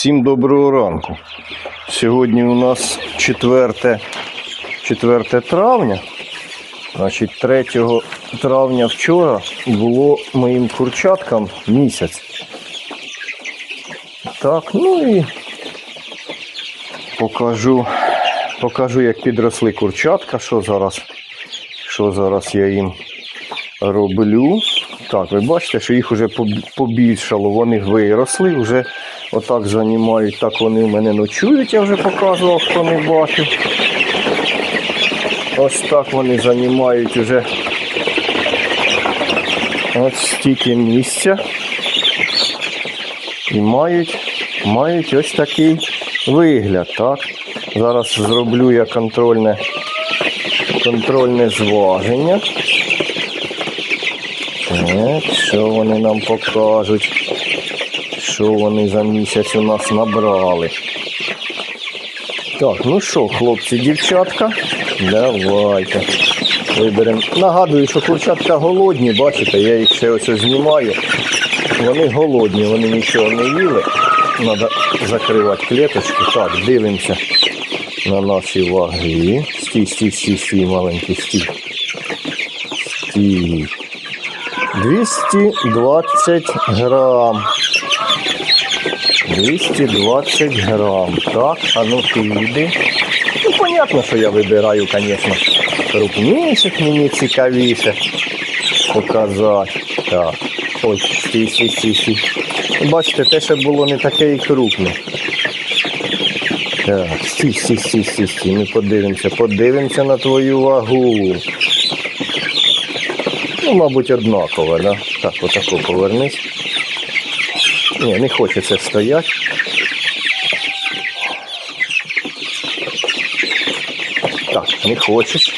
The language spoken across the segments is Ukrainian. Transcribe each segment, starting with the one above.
Всім доброго ранку. Сьогодні у нас 4, 4 травня. Значить, 3 травня вчора було моїм курчаткам місяць. Так, ну і покажу, покажу, як підросли курчатка, що зараз, що зараз я їм роблю. Так, ви бачите, що їх вже побільшало, вони виросли, вже отак займають, так вони в мене ночують, я вже показував, хто не бачив. Ось так вони займають вже ось стільки місця. І мають, мають ось такий вигляд. Так? Зараз зроблю я контрольне, контрольне зваження. Так, що вони нам покажуть? Що вони за місяць у нас набрали? Так, ну що, хлопці, дівчатка, давайте. Виберемо. Нагадую, що курчатка голодні, бачите, я їх ще ось знімаю. Вони голодні, вони нічого не їли. Треба закривати клеточки. Так, дивимося на наші ваги. Стій, стій, стій, стій, маленький стій. Стій. 220 грам. 220 грам. Так, а ну ти. Ну, понятно, що я вибираю, звісно, крупніших мені цікавіше показати. Так. Ой, стій, стій, стій, стій. Бачите, те, що було не таке і крупне. Так, стій, стій, стій, стій, стій. Ми подивимося, подивимося на твою вагу. Ну, мабуть, однаково, да? Так, отако повернись. Ні, не хочеться стояти. Так, не хочеш.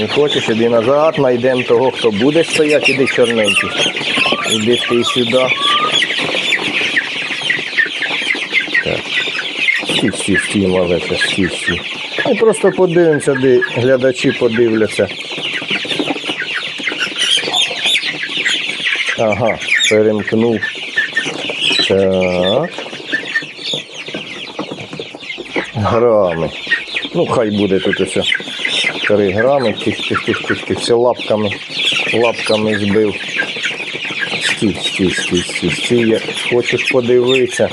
Не хочеш, іди назад, знайдемо того, хто буде стояти, іди чорненький. Іди ти сюди. Так. Стій, стій. Ми просто подивимося, де глядачі подивляться. Ага, перемкнув. Так. Грами. Ну, хай буде тут ось 3 грами, тих, тих, тих, тих, тих, все лапками, лапками збив. Стій, стій, стій, стій, стій. Я Хочеш подивитися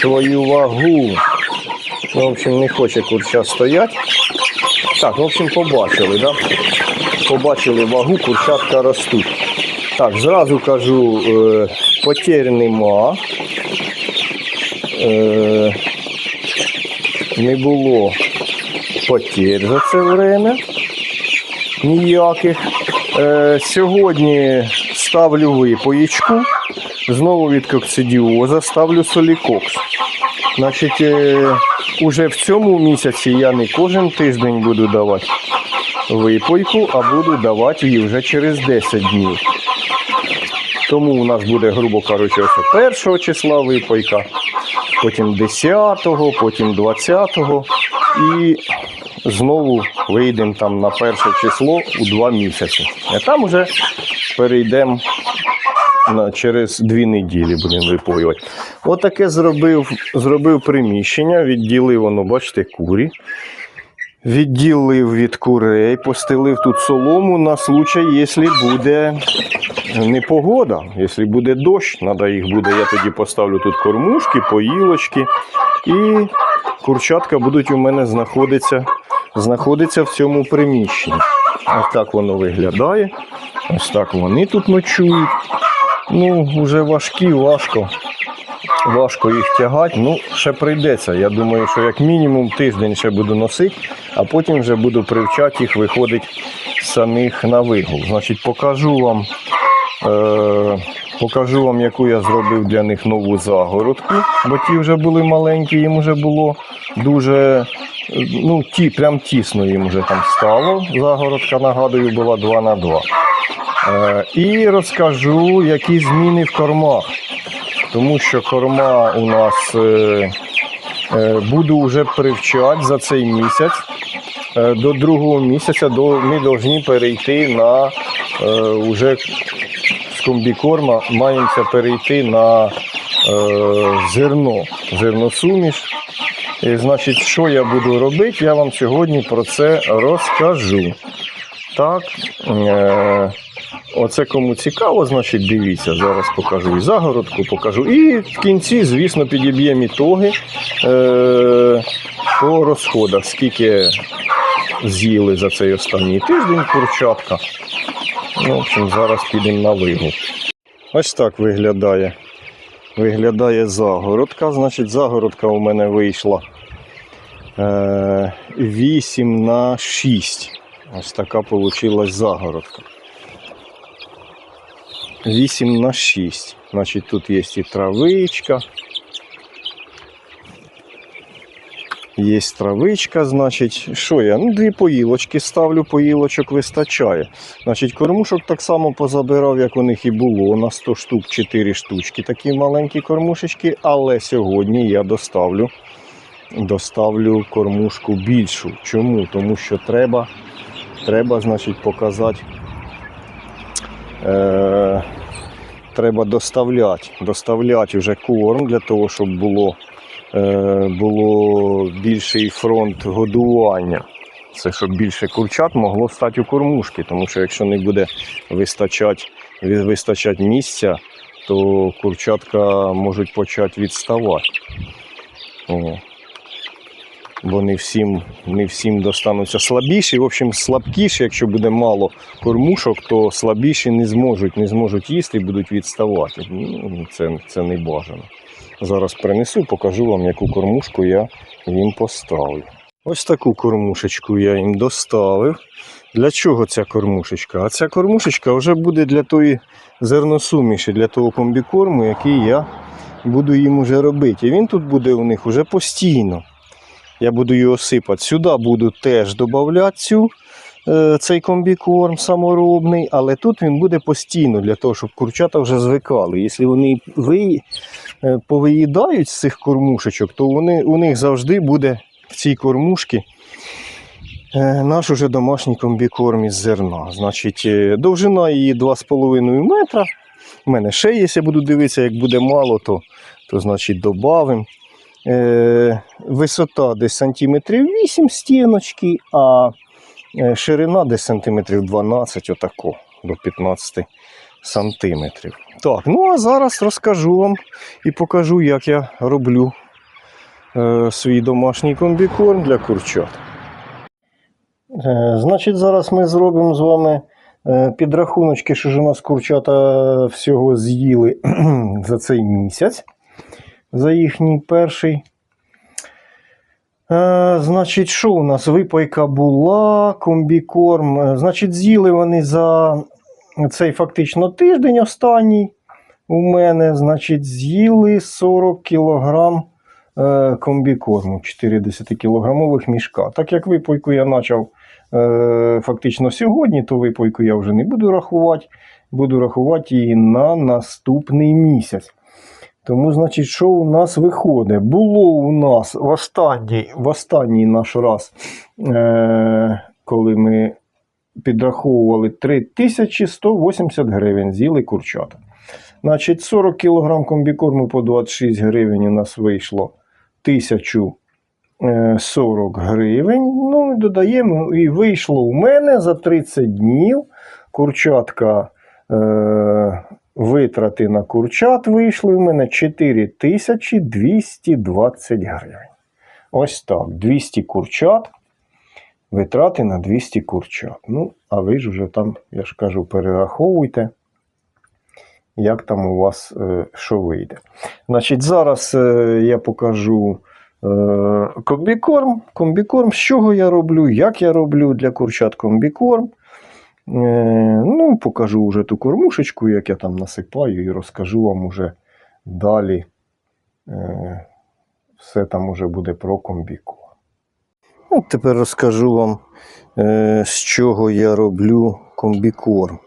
твою вагу. Ну, в общем, не хоче курча стояти. Так, в общем, побачили, да? Побачили вагу, курчатка ростуть. Так, зразу кажу, е, потерь нема. Е, не було потерь за це время. Ніяких. Е, сьогодні ставлю випоїчку. Знову від коксидіоза ставлю солікокс. Значить, уже в цьому місяці я не кожен тиждень буду давати випойку, а буду давати її вже через 10 днів. Тому у нас буде, грубо кажучи, ось першого числа випойка, потім 10-го, потім 20-го і знову вийдемо там на перше число у 2 місяці. А там вже перейдемо через дві неділі будемо випоювати. Отаке зробив, зробив приміщення, відділив воно, бачите, курі. Відділив від курей, постелив тут солому на случай, якщо буде непогода, якщо буде дощ, треба їх буде, я тоді поставлю тут кормушки, поїлочки. І курчатка будуть у мене знаходитися, знаходитися в цьому приміщенні. Ось так воно виглядає. Ось так вони тут ночують. Ну, вже важкі, важко. Важко їх тягати, ну ще прийдеться. Я думаю, що як мінімум тиждень ще буду носити, а потім вже буду привчати їх виходити самих на вигул. Значить, покажу вам, покажу вам, яку я зробив для них нову загородку, бо ті вже були маленькі, їм вже було дуже, е, ну, ті, прям тісно їм вже там стало. Загородка, нагадую, була 2 на 2. Е, і розкажу, які зміни в кормах тому що корма у нас е, е, буду вже привчати за цей місяць. Е, до другого місяця ми повинні перейти на е, уже комбікорма маємося перейти на зерно, зерносуміш. І, значить, що я буду робити, я вам сьогодні про це розкажу. Так, е, оце кому цікаво, значить дивіться, зараз покажу і загородку, покажу. І в кінці, звісно, підіб'ємо ітоги е, по розходах, скільки з'їли за цей останній тиждень курчатка. Ну, в общем, зараз підемо на вигул. Ось так виглядає. Виглядає загородка. Значить, загородка у мене вийшла е, 8 на 6. Ось така вийшла загородка. 8 на 6. Значить, тут є і травичка. Є травичка, значить, що я? Ну, дві поїлочки ставлю, поїлочок вистачає. Значить, кормушок так само позабирав, як у них і було. На 100 штук 4 штучки, такі маленькі кормушечки. Але сьогодні я доставлю, доставлю кормушку більшу. Чому? Тому що треба, треба значить, показати. Е- треба доставляти, доставляти вже корм для того, щоб було було більший фронт годування. Це щоб більше курчат могло стати у кормушки, тому що якщо не буде вистачати, вистачати місця, то курчатка можуть почати відставати. О. Бо не всім, не всім достануться слабіші. В общем, слабкіші, якщо буде мало кормушок, то слабіші не зможуть, не зможуть їсти і будуть відставати. Ну, це, це не бажано. Зараз принесу, покажу вам, яку кормушку я їм поставлю. Ось таку кормушечку я їм доставив. Для чого ця кормушечка? А ця кормушечка вже буде для тої зерносуміші, для того комбікорму, який я буду їм уже робити. І він тут буде у них уже постійно. Я буду його сипати. Сюди буду теж додавати цю, цей комбікорм саморобний, але тут він буде постійно для того, щоб курчата вже звикали. Якщо вони е, повиїдають з цих кормушечок, то вони, у них завжди буде в цій кормушці е, наш уже домашній комбікорм із зерна. Значить, е, довжина її 2,5 метра. У мене ще є, я буду дивитися, як буде мало, то, то значить додамо. Е, висота десь сантиметрів 8 стіночки, а е, ширина десь сантиметрів 12, отако, до 15 сантиметрів. Так, ну а зараз розкажу вам і покажу, як я роблю е, свій домашній комбікорм для курчат. Е, значить, зараз ми зробимо з вами е, підрахуночки, що ж у нас курчата всього з'їли за цей місяць за їхній перший. Е, значить, що у нас? Випайка була, комбікорм. Е, Значить, з'їли вони за цей фактично тиждень останній у мене. Значить, з'їли 40 кг е, комбікорму, 40 кілограмових мішка. Так як випойку я почав фактично сьогодні, то випойку я вже не буду рахувати. Буду рахувати її на наступний місяць. Тому, значить, що у нас виходить? Було у нас в останній, в останній наш раз, е- коли ми підраховували 3180 гривень, з'їли курчата. Значить, 40 кг комбікорму по 26 гривень у нас вийшло 1040 гривень. Ну, додаємо, і вийшло у мене за 30 днів курчатка. Е- Витрати на курчат вийшли в мене 4220 гривень. Ось так. 200 курчат. Витрати на 200 курчат. Ну, а ви ж вже там, я ж кажу, перераховуйте, як там у вас е, що вийде. Значить, зараз е, я покажу е, комбікорм. Комбікорм, з чого я роблю, як я роблю для курчат комбікорм. Е, Ну, покажу вже ту кормушечку, як я там насипаю, і розкажу вам уже далі. Е, Все там уже буде про комбіку. От тепер розкажу вам, е, з чого я роблю комбікорм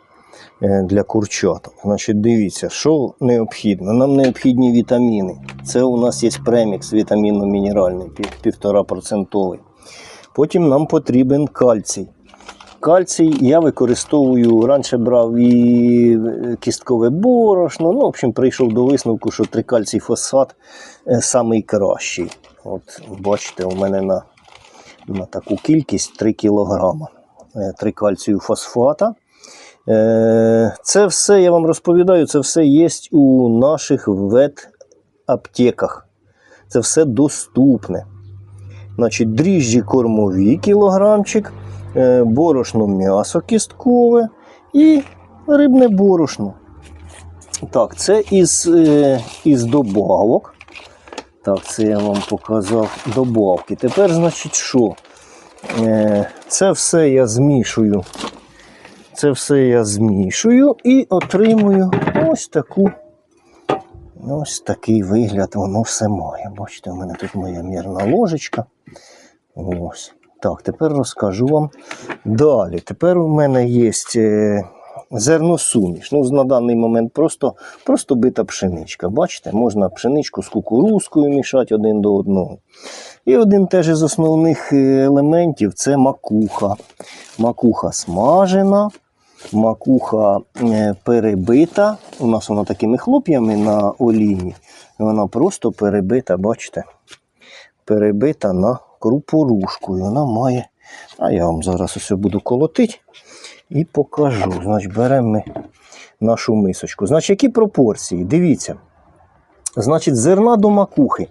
для курчат. Значить, дивіться, що необхідно. Нам необхідні вітаміни. Це у нас є премікс вітамінно-мінеральний, пів- 1,5%. Потім нам потрібен кальцій. Кальцій я використовую, раніше брав і е, кісткове борошно. Ну, в общем, прийшов до висновку, що трикальцій фосфат е, самий кращий. От, бачите, у мене на, на таку кількість 3 кг трикальцію фосфата. Е, Це все, я вам розповідаю, це все є у наших ветаптеках. Це все доступне. Значить, дріжджі кормові кілограмчик, е, борошно м'ясо кісткове і рибне борошно. Так, це із, е, із добавок. Так, це я вам показав добавки. Тепер, значить, що? Е, Це все я змішую. Це все я змішую і отримую ось таку. Ось такий вигляд воно все має. Бачите, у мене тут моя мірна ложечка. Ось. Так, тепер розкажу вам далі. Тепер у мене є е, зерносуміш. Ну, на даний момент просто, просто бита пшеничка. Бачите, можна пшеничку з кукурузкою мішати один до одного. І один теж із основних е, елементів це макуха. Макуха смажена, макуха е, перебита. У нас вона такими хлоп'ями на олійні. Вона просто перебита, бачите? Перебита на крупорушку. І вона має. А я вам зараз ось буду колотити і покажу. Значить, беремо ми нашу мисочку. Значить, які пропорції? Дивіться. Значить, зерна до макухи.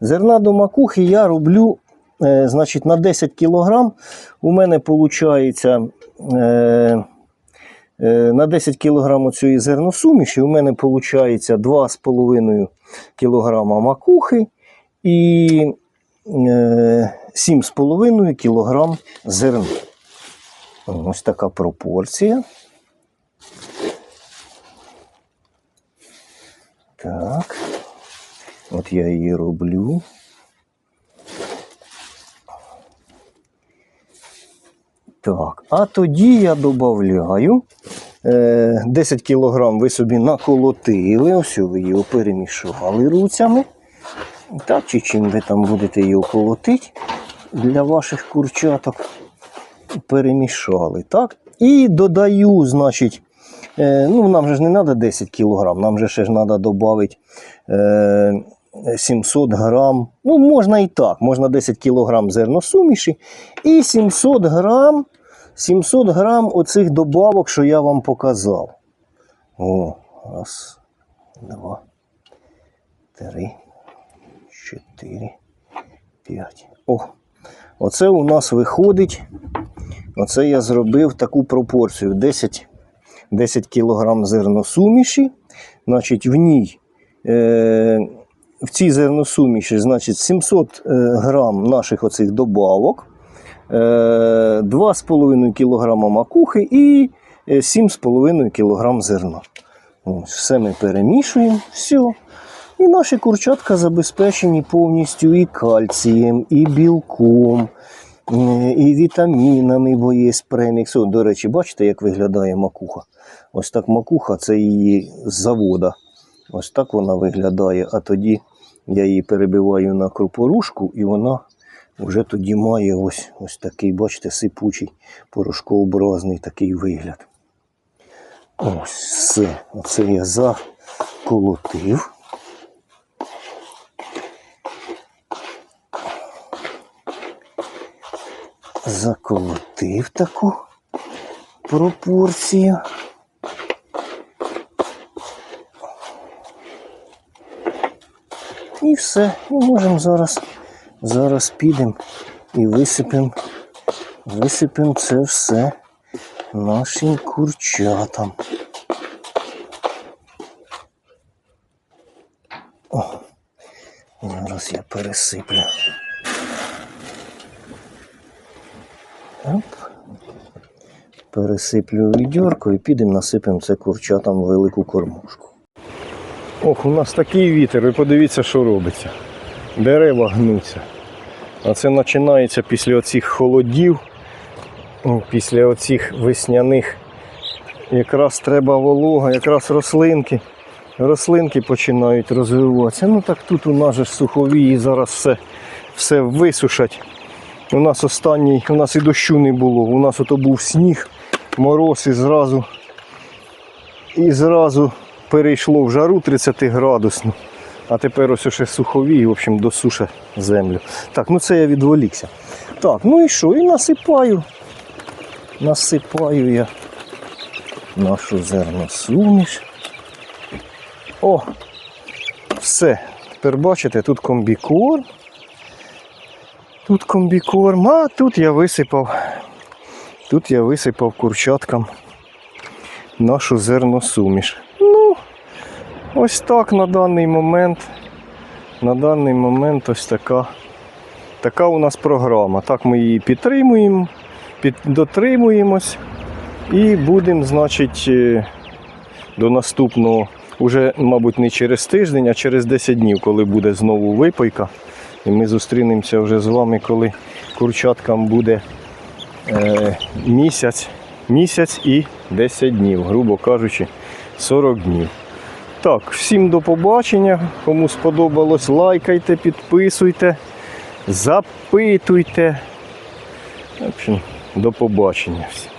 Зерна до макухи я роблю е, значить, на 10 кг. У мене виходить е, е, на 10 кг цієї зерносуміші, у мене виходить 2,5 кг макухи і 7,5 кг зерна. Ось така пропорція. Так. От я її роблю. Так, а тоді я додаю е, 10 кг ви собі наколотили, ось ви її перемішали руцями. Так, чи чим ви там будете її колотити для ваших курчаток. Перемішали. так? І додаю, значить, е, ну нам же ж не треба 10 кг, нам же ще ж треба додати е, 700 грам. Ну, можна і так, можна 10 кг зерносуміші і 700 грам, 700 грам оцих добавок, що я вам показав. О, раз, два, три, чотири, п'ять. О, оце у нас виходить. Оце я зробив таку пропорцію: 10, 10 кг зерносуміші. Значить, в ній, е, в цій зерносуміші, значить, 700 е, грам наших оцих добавок, е, 2,5 кг макухи і е, 7,5 кг зерна. Ось, все ми перемішуємо, все. І наші курчатка забезпечені повністю і кальцієм, і білком, е, і вітамінами, бо є премікс. О, До речі, бачите, як виглядає макуха? Ось так макуха це її з завода. Ось так вона виглядає. А тоді я її перебиваю на крупорушку, і вона вже тоді має ось, ось такий, бачите, сипучий, порошкообразний такий вигляд. Ось все. Оце я заколотив. Заколотив таку пропорцію. І все. І можемо зараз, зараз підемо і висипемо, висипемо це все нашим курчатам. О, зараз я пересиплю. Пересиплю відьорку і підемо насипемо це курчатам велику кормушку. Ох, у нас такий вітер, ви подивіться, що робиться. Дерева гнуться. А це починається після оцих холодів, після оцих весняних. Якраз треба волога, якраз рослинки. Рослинки починають розвиватися. Ну так тут у нас же ж сухові і зараз все, все висушать. У нас останній, у нас і дощу не було. У нас ото був сніг, мороз і зразу, і зразу перейшло в жару 30 градусну. А тепер ось ще сухові, в общем, досуша землю. Так, ну це я відволікся. Так, ну і що? І насипаю. Насипаю я нашу зерносуміш. О! Все. Тепер бачите, тут комбікорм. Тут комбікорм, а тут я висипав. Тут я висипав курчаткам нашу зерносуміш. Ну, ось так на даний момент. На даний момент ось така, така у нас програма. Так ми її підтримуємо, під, дотримуємось і будемо, значить, е, до наступного, уже, мабуть, не через тиждень, а через 10 днів, коли буде знову випайка. І ми зустрінемося вже з вами, коли курчаткам буде е, місяць, місяць і 10 днів, грубо кажучи, 40 днів. Так, всім до побачення. Кому сподобалось, лайкайте, підписуйте, запитуйте. В общем, до побачення всім.